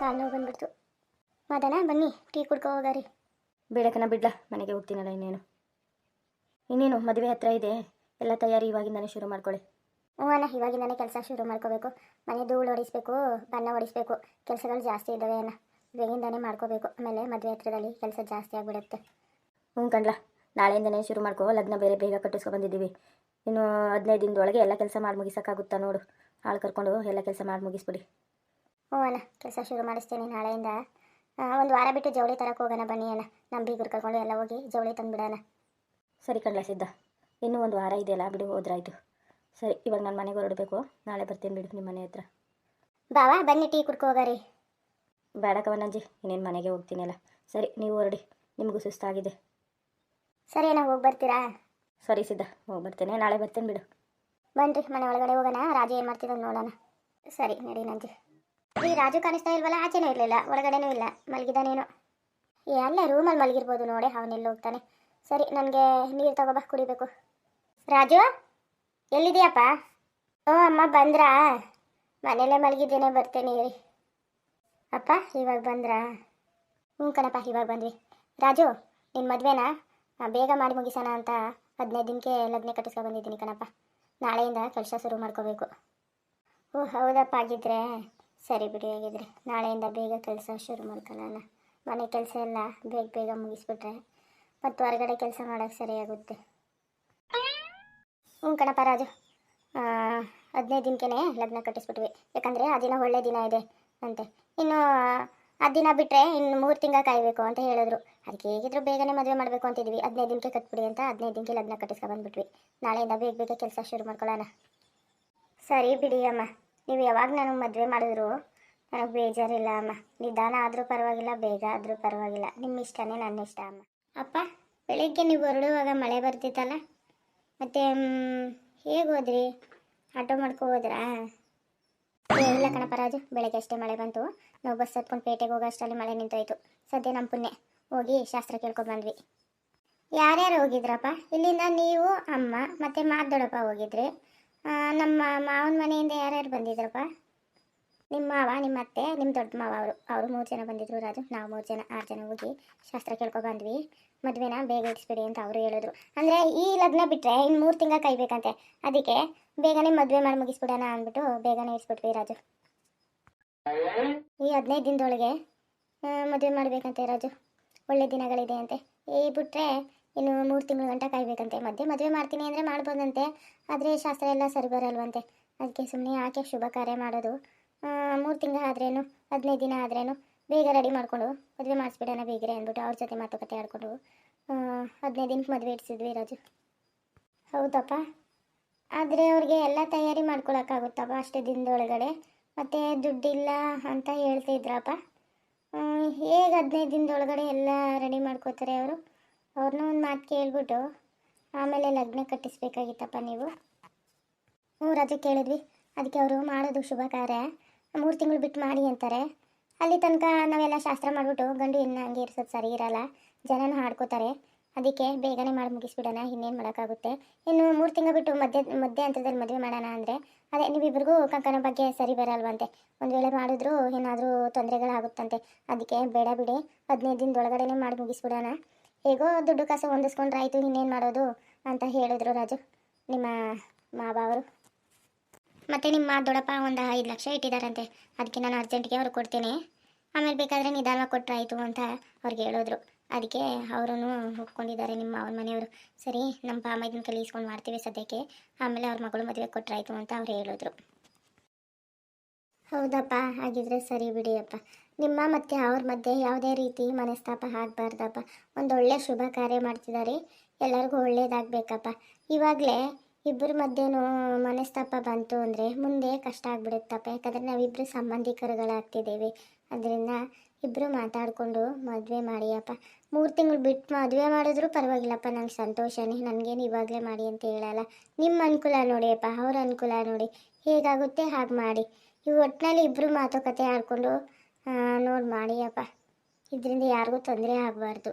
ಕಾಲು ನೋವು ಬಂದ್ಬಿಡ್ತು. ಮದನ ಬನ್ನಿ ಟೀ ಕುಡ್ಕೊ ಹೋಗಾರಿ. ಬೇಡಕನ ಬಿಡ್ಲಾ ಮನೆಗೆ ಹೋಗ್ತೀನಲ್ಲ ಇನ್ನೇನು. ಇನ್ನೇನು ಮದುವೆ ಹತ್ರ ಇದೆ ಎಲ್ಲ ತಯಾರಿ ಇವಾಗಿಂದಾನೆ ಶುರು ಮಾಡ್ಕೊಳ್ಳಿ ಹ್ಞೂ ಅಣ್ಣ ಇವಾಗಿಂದಾನೇ ಕೆಲಸ ಶುರು ಮಾಡ್ಕೋಬೇಕು. ಮನೆ ಧೂಳು ಹೊಡಿಸ್ಬೇಕು ಬಣ್ಣ ಹೊಡಿಸ್ಬೇಕು ಕೆಲಸಗಳು ಜಾಸ್ತಿ ಇದ್ದಾವೆ ಅಣ್ಣ. ಬೇಗಿಂದಾನೇ ಮಾಡ್ಕೋಬೇಕು ಆಮೇಲೆ ಮದುವೆ ಹತ್ರದಲ್ಲಿ ಕೆಲಸ ಜಾಸ್ತಿ ಆಗಿಬಿಡುತ್ತೆ. ಹ್ಞೂ ಕಣ್ಲಾ ನಾಳೆಯಿಂದನೇ ಶುರು ಮಾಡ್ಕೋ ಲಗ್ನ ಬೇರೆ ಬೇಗ ಕಟ್ಟಿಸ್ಕೊ ಬಂದಿದ್ದೀವಿ. ಇನ್ನು ಹದಿನೈದು ದಿನದೊಳಗೆ ಎಲ್ಲ ಕೆಲಸ ಮಾಡಿ ಮುಗಿಸೋಕ್ಕಾಗುತ್ತಾ ನೋಡು. ಆಳು ಕರ್ಕೊಂಡು ಎಲ್ಲ ಕೆಲಸ ಮಾಡಿ ಮುಗಿಸ್ಬಿಡಿ. ಹ್ಞೂ ಅಣ್ಣ ಕೆಲಸ ಶುರು ಮಾಡಿಸ್ತೀನಿ ನಾಳೆಯಿಂದ. ಒಂದು ವಾರ ಬಿಟ್ಟು ಜವಳಿ ತರಕ್ಕೆ ಹೋಗೋಣ ಬನ್ನಿ ಅಣ್ಣ. ನಮ್ಮ ಬೀಗರು ಕರ್ಕೊಂಡು ಎಲ್ಲ ಹೋಗಿ ಜವಳಿ ತಂದುಬಿಡೋಣ. ಸರಿ ಕಣ್ಲ ಸಿದ್ಧ. ಇನ್ನೂ ಒಂದು ವಾರ ಇದೆಯಲ್ಲ ಬಿಡು ಹೋದ್ರಾಯ್ತು. ಸರಿ ಇವಾಗ ನಾನು ಮನೆಗೆ ಹೊರಡಬೇಕು. ನಾಳೆ ಬರ್ತೀನಿ ಬಿಡು ನಿಮ್ಮ ಮನೆ ಹತ್ರ. ಬಾವಾ ಬನ್ನಿ ಟೀ ಕುಡ್ಕೊ ಹೋಗಾರಿ. ಬೇಡ ಕವನಂಜಿ ಇನ್ನೇನು ಮನೆಗೆ ಹೋಗ್ತೀನಲ್ಲ. ಸರಿ ನೀವು ಹೊರಡಿ. ನಿಮಗೂ ಸುಸ್ತಾಗಿದೆ. ಸರಿ ಅಣ್ಣ ಹೋಗಿ ಬರ್ತೀರಾ? ಸರಿ ಸಿದ್ಧ ಹೋಗಿ ಬರ್ತೇನೆ. ನಾಳೆ ಬರ್ತೇನೆ ಬಿಡು. ಬನ್ನಿರಿ ಮನೆ ಒಳಗಡೆ ಹೋಗೋಣ. ರಾಜು ಏನು ಮಾಡ್ತಿದ್ದ ನೋಡೋಣ. ಸರಿ ನಡಿ ನಂಜಿ. ಈ ರಾಜು ಕಾಣಿಸ್ತಾ ಇಲ್ವಲ್ಲ? ಆಚೆನೂ ಇರಲಿಲ್ಲ, ಒಳಗಡೆನೂ ಇಲ್ಲ, ಮಲಗಿದಾನೇನೋ. ಏ, ಅಲ್ಲ ರೂಮಲ್ಲಿ ಮಲಗಿರ್ಬೋದು ನೋಡಿ, ಅವನೆಲ್ಲ ಹೋಗ್ತಾನೆ. ಸರಿ, ನನಗೆ ನೀರು ತಗೋಬಾ, ಕುಡಿಬೇಕು. ರಾಜು, ಎಲ್ಲಿದೆಯಪ್ಪ? ಓ, ಅಮ್ಮ, ಬಂದ್ರಾ? ಮನೇಲೇ ಮಲಗಿದ್ದೇನೆ, ಬರ್ತೇನೆ ಇರಿ. ಅಪ್ಪ, ಇವಾಗ ಬಂದ್ರಾ? ಹ್ಞೂ ಕಣಪ್ಪ, ಇವಾಗ ಬಂದ್ವಿ. ರಾಜು ನಿನ್ನ ಮದುವೆನಾ? ಬೇಗ ಮಾಡಿ ಮುಗಿಸೋಣ ಅಂತ ಹದಿನೈದು ದಿನಕ್ಕೆ ಲಗ್ನ ಕಟ್ಟಿಸ್ಕೊ ಬಂದಿದ್ದೀನಿ ಕಣಪ್ಪ. ನಾಳೆಯಿಂದ ಕೆಲಸ ಶುರು ಮಾಡ್ಕೋಬೇಕು. ಓ, ಹೌದಪ್ಪ ಆಗಿದ್ರೆ ಸರಿ ಬಿಡಿ ಹಾಗಿದ್ರೆ. ನಾಳೆಯಿಂದ ಬೇಗ ಕೆಲಸ ಶುರು ಮಾಡ್ಕೊಳ್ಳೋಣ. ಮನೆ ಕೆಲಸ ಎಲ್ಲ ಬೇಗ ಬೇಗ ಮುಗಿಸ್ಬಿಟ್ರೆ ಮತ್ತು ಹೊರಗಡೆ ಕೆಲಸ ಮಾಡೋಕ್ಕೆ ಸರಿಯಾಗುತ್ತೆ ಹ್ಞೂ ಕಣಪ್ಪ ರಾಜು. ಹದಿನೈದು ದಿನಕ್ಕೇ ಲಗ್ನ ಕಟ್ಟಿಸ್ಬಿಟ್ವಿ. ಯಾಕಂದರೆ ಆ ದಿನ ಒಳ್ಳೆ ದಿನ ಇದೆ ಅಂತೆ. ಇನ್ನು, ಆ ದಿನ ಬಿಟ್ಟರೆ ಇನ್ನು ಮೂರು ತಿಂಗಳು ಕಾಯಬೇಕು ಅಂತ ಹೇಳಿದ್ರು. ಅದಕ್ಕೆ ಹೇಗಿದ್ರು ಬೇಗನೆ ಮದುವೆ ಮಾಡಬೇಕು ಅಂತಿದ್ವಿ. ಹದಿನೈದು ದಿನಕ್ಕೆ ಕಟ್ಬಿಡಿ ಅಂತ ಹದಿನೈದು ದಿನಕ್ಕೆ ಲಗ್ನ ಕಟ್ಟಿಸ್ಕೊ ಬಂದ್ಬಿಟ್ವಿ. ನಾಳೆಯಿಂದ ಬೇಗ ಬೇಗ ಕೆಲಸ ಶುರು ಮಾಡ್ಕೊಳ್ಳೋಣ. ಸರಿ ಬಿಡಿ ಅಮ್ಮ. ನೀವು ಯಾವಾಗ ನನಗೆ ಮದುವೆ ಮಾಡಿದ್ರು, ನನಗೆ ಬೇಜಾರಿಲ್ಲ ಅಮ್ಮ. ನಿಧಾನ ಆದರೂ ಪರವಾಗಿಲ್ಲ, ಬೇಗ ಆದರೂ ಪರವಾಗಿಲ್ಲ. ನಿಮ್ಮ ಇಷ್ಟನೇ ನನ್ನ ಇಷ್ಟ ಅಮ್ಮ. ಅಪ್ಪ, ಬೆಳಿಗ್ಗೆ ನೀವು ಹೊರಡುವಾಗ ಮಳೆ ಬರ್ತಿತ್ತಲ್ಲ? ಮತ್ತು ಹೇಗೆ ಹೋದ್ರಿ? ಆಟೋ ಮಾಡ್ಕೊ ಹೋದ್ರಾ? ಇಲ್ಲ ಕಣಪ್ಪ ರಾಜು, ಬೆಳಗ್ಗೆ ಅಷ್ಟೇ ಮಳೆ ಬಂತು. ನಾವು ಬಸ್ ಹತ್ಕೊಂಡು ಪೇಟೆಗೆ ಹೋಗೋ ಅಷ್ಟರಲ್ಲಿ ಮಳೆ ನಿಂತೋಯ್ತು. ಸದ್ಯ ನಮ್ಮ ಪುಣ್ಯ. ಹೋಗಿ ಶಾಸ್ತ್ರ ಕೇಳ್ಕೊಂಡು ಬಂದ್ವಿ. ಯಾರ್ಯಾರು ಹೋಗಿದ್ರಪ್ಪ? ಇಲ್ಲಿಂದ ನೀವು, ಅಮ್ಮ, ಮತ್ತು ಮಾದೊಡಪ್ಪ ಹೋಗಿದ್ರಿ? ನಮ್ಮ ಮಾವನ ಮನೆಯಿಂದ ಯಾರ್ಯಾರು ಬಂದಿದ್ರಪ್ಪ? ನಿಮ್ಮ ಮಾವ ನಿಮ್ಮ ಅತ್ತೆ ನಿಮ್ಮ ದೊಡ್ಡ ಮಾವ ಅವರು. ಅವರು ಮೂರು ಜನ ಬಂದಿದ್ರು, ರಾಜು. ನಾವು ಮೂರು ಜನ, ಆರು ಜನ ಹೋಗಿ ಶಾಸ್ತ್ರ ಕೇಳ್ಕೊ ಬಂದ್ವಿ. ಮದುವೆನ? ಬೇಗ ಇಡಿಸ್ಬಿಡಿ ಅಂತ ಅವರು ಹೇಳಿದ್ರು. ಅಂದರೆ ಈ ಲಗ್ನ ಬಿಟ್ಟರೆ ಇನ್ನು ಮೂರು ತಿಂಗಳು ಕಾಯ್ಬೇಕಂತೆ ಅದಕ್ಕೆ ಬೇಗನೆ ಮದುವೆ ಮಾಡಿ ಮುಗಿಸ್ಬಿಡೋಣ ಅಂದ್ಬಿಟ್ಟು ಬೇಗನೆ ಇಡಿಸ್ಬಿಟ್ವಿ ರಾಜು. ಈ ಹದಿನೈದು ದಿನದೊಳಗೆ ಮದುವೆ ಮಾಡಬೇಕಂತೆ, ರಾಜು. ಒಳ್ಳೆ ದಿನಗಳಿದೆ ಅಂತೆ. ಈ ಬಿಟ್ಟರೆ ಇನ್ನು ಮೂರು ತಿಂಗಳು ಗಂಟ ಕಾಯ್ಬೇಕಂತೆ. ಮಧ್ಯೆ ಮದುವೆ ಮಾಡ್ತೀನಿ ಅಂದರೆ ಮಾಡ್ಬೋದಂತೆ. ಆದರೆ ಶಾಸ್ತ್ರ ಎಲ್ಲ ಸರಿ ಬರಲ್ವಂತೆ. ಅದಕ್ಕೆ ಸುಮ್ಮನೆ ಯಾಕೆ ಶುಭ ಕಾರ್ಯ ಮಾಡೋದು? ಮೂರು ತಿಂಗಳು ಆದ್ರೇನು? ಹದಿನೈದು ದಿನ ಆದ್ರೇನು? ಬೇಗ ರೆಡಿ ಮಾಡಿಕೊಂಡು ಮದುವೆ ಮಾಡಿಸ್ಬಿಡೋಣ ಬೇಗರೆ ಅಂದ್ಬಿಟ್ಟು ಅವ್ರ ಜೊತೆ ಮಾತುಕತೆ ಆಡಿಕೊಂಡು ಹದಿನೈದು ದಿನಕ್ಕೆ ಮದುವೆ ಇಡ್ಸಿದ್ವಿ ರಾಜು. ಹೌದಪ್ಪ. ಆದರೆ ಅವ್ರಿಗೆ ಎಲ್ಲ ತಯಾರಿ ಮಾಡ್ಕೊಳಕ್ಕಾಗುತ್ತಪ್ಪ ಅಷ್ಟೇ ದಿನದೊಳಗಡೆ. ಮತ್ತು ದುಡ್ಡಿಲ್ಲ ಅಂತ ಹೇಳ್ತಿದ್ರಪ್ಪ. ಹೇಗೆ ಹದಿನೈದು ದಿನದೊಳಗಡೆ ಎಲ್ಲ ರೆಡಿ ಮಾಡ್ಕೋತಾರೆ ಅವರು? ಅವ್ರನ್ನೂ ಒಂದು ಮಾತು ಕೇಳ್ಬಿಟ್ಟು ಆಮೇಲೆ ಲಗ್ನ ಕಟ್ಟಿಸ್ಬೇಕಾಗಿತ್ತಪ್ಪ ನೀವು? ಹ್ಞೂ ರಜೆ ಕೇಳಿದ್ವಿ. ಅದಕ್ಕೆ ಅವರು ಮಾಡೋದು ಶುಭ ಕಾರ್ಯ. ಮೂರು ತಿಂಗಳು ಬಿಟ್ಟು ಮಾಡಿ ಅಂತಾರೆ. ಅಲ್ಲಿ ತನಕ ನಾವೆಲ್ಲ ಶಾಸ್ತ್ರ ಮಾಡಿಬಿಟ್ಟು ಗಂಡು ಹೆಣ್ಣು ಹಂಗೆ ಇರ್ಸೋದು ಸರಿ ಇರಲ್ಲ. ಜನನೂ ಹಾಡ್ಕೋತಾರೆ. ಅದಕ್ಕೆ ಬೇಗನೆ ಮಾಡಿ ಮುಗಿಸ್ಬಿಡೋಣ, ಇನ್ನೇನು ಮಾಡೋಕ್ಕಾಗುತ್ತೆ? ಇನ್ನು ಮೂರು ತಿಂಗಳು ಬಿಟ್ಟು ಮಧ್ಯ ಮಧ್ಯ ಅಂತದಲ್ಲಿ ಮದುವೆ ಮಾಡೋಣ ಅಂದರೆ ಅದೇ ನೀವಿಬ್ರಿಗೂ ಕಂಕನ ಬಗ್ಗೆ ಸರಿ ಬರಲ್ವಂತೆ. ಒಂದು ವೇಳೆ ಮಾಡಿದ್ರು ಏನಾದರೂ ತೊಂದರೆಗಳಾಗುತ್ತಂತೆ. ಅದಕ್ಕೆ ಬೇಡ ಬಿಡಿ. ಹದಿನೈದು ದಿನದೊಳಗಡೆನೇ ಮಾಡಿ ಮುಗಿಸ್ಬಿಡೋಣ. ಹೇಗೋ ದುಡ್ಡು ಕಾಸು ಹೊಂದಿಸ್ಕೊಂಡ್ರಾಯ್ತು ಇನ್ನೇನು ಮಾಡೋದು ಅಂತ ಹೇಳಿದ್ರು ರಾಜು. ನಿಮ್ಮ ಮಾವ ಅವರು. ಮತ್ತು ನಿಮ್ಮ ದೊಡ್ಡಪ್ಪ ಒಂದು ಐದು ಲಕ್ಷ ಇಟ್ಟಿದ್ದಾರಂತೆ ಅದಕ್ಕೆ ನಾನು ಅರ್ಜೆಂಟ್ಗೆ ಅವ್ರು ಕೊಡ್ತೀನಿ. ಆಮೇಲೆ ಬೇಕಾದರೆ ನಿಧಾನವಾಗಿ ಆಯಿತು ಅಂತ ಅವ್ರಿಗೆ ಹೇಳಿದ್ರು. ಅದಕ್ಕೆ ಅವರೂ ಒಪ್ಕೊಂಡಿದ್ದಾರೆ ನಿಮ್ಮ ಅವ್ರ ಮನೆಯವರು. ಸರಿ, ನಮ್ಮ ಪಾಮ ಇದನ್ನ ಕಲಿಸ್ಕೊಂಡು ಮಾಡ್ತೀವಿ ಸದ್ಯಕ್ಕೆ. ಆಮೇಲೆ ಅವ್ರ ಮಗಳು ಮದುವೆ ಕೊಟ್ಟರಾಯ್ತು ಅಂತ ಅವ್ರು ಹೇಳಿದ್ರು. ಹೌದಪ್ಪ, ಹಾಗಿದ್ರೆ ಸರಿ ಬಿಡಿಯಪ್ಪ. ನಿಮ್ಮ ಮತ್ತು ಅವ್ರ ಮಧ್ಯೆ ಯಾವುದೇ ರೀತಿ ಮನಸ್ತಾಪ ಆಗಬಾರ್ದಪ್ಪ. ಒಂದು ಒಳ್ಳೆ ಶುಭ ಕಾರ್ಯ ಮಾಡ್ತಿದ್ದಾರೆ ಎಲ್ಲರಿಗೂ ಒಳ್ಳೇದಾಗಬೇಕಪ್ಪ. ಇವಾಗಲೇ ಇಬ್ಬರ ಮಧ್ಯೆನೂ ಮನಸ್ತಾಪ ಬಂತು ಅಂದರೆ ಮುಂದೆ ಕಷ್ಟ ಆಗ್ಬಿಡುತ್ತಪ್ಪ. ಯಾಕಂದರೆ ನಾವಿಬ್ಬರು ಸಂಬಂಧಿಕರುಗಳಾಗ್ತಿದ್ದೇವೆ. ಅದರಿಂದ ಇಬ್ಬರು ಮಾತಾಡಿಕೊಂಡು ಮದುವೆ ಮಾಡಿಯಪ್ಪ. ಮೂರು ತಿಂಗಳು ಬಿಟ್ಟು ಮದುವೆ ಮಾಡಿದ್ರು ಪರವಾಗಿಲ್ಲಪ್ಪ, ನಂಗೆ ಸಂತೋಷನೇ. ನನಗೇನು ಇವಾಗಲೇ ಮಾಡಿ ಅಂತ ಹೇಳಲ್ಲ. ನಿಮ್ಮ ಅನುಕೂಲ ನೋಡಿಯಪ್ಪ, ಅವ್ರ ಅನುಕೂಲ ನೋಡಿ. ಹೇಗಾಗುತ್ತೆ ಹಾಗೆ ಮಾಡಿ. ಈ ಒಟ್ಟಿನಲ್ಲಿ ಇಬ್ಬರು ಮಾತುಕತೆ ಆಡಿಕೊಂಡು ನೋಡಿ ಮಾಡಿ ಅಪ್ಪ. ಇದರಿಂದ ಯಾರಿಗೂ ತೊಂದರೆ ಆಗಬಾರ್ದು.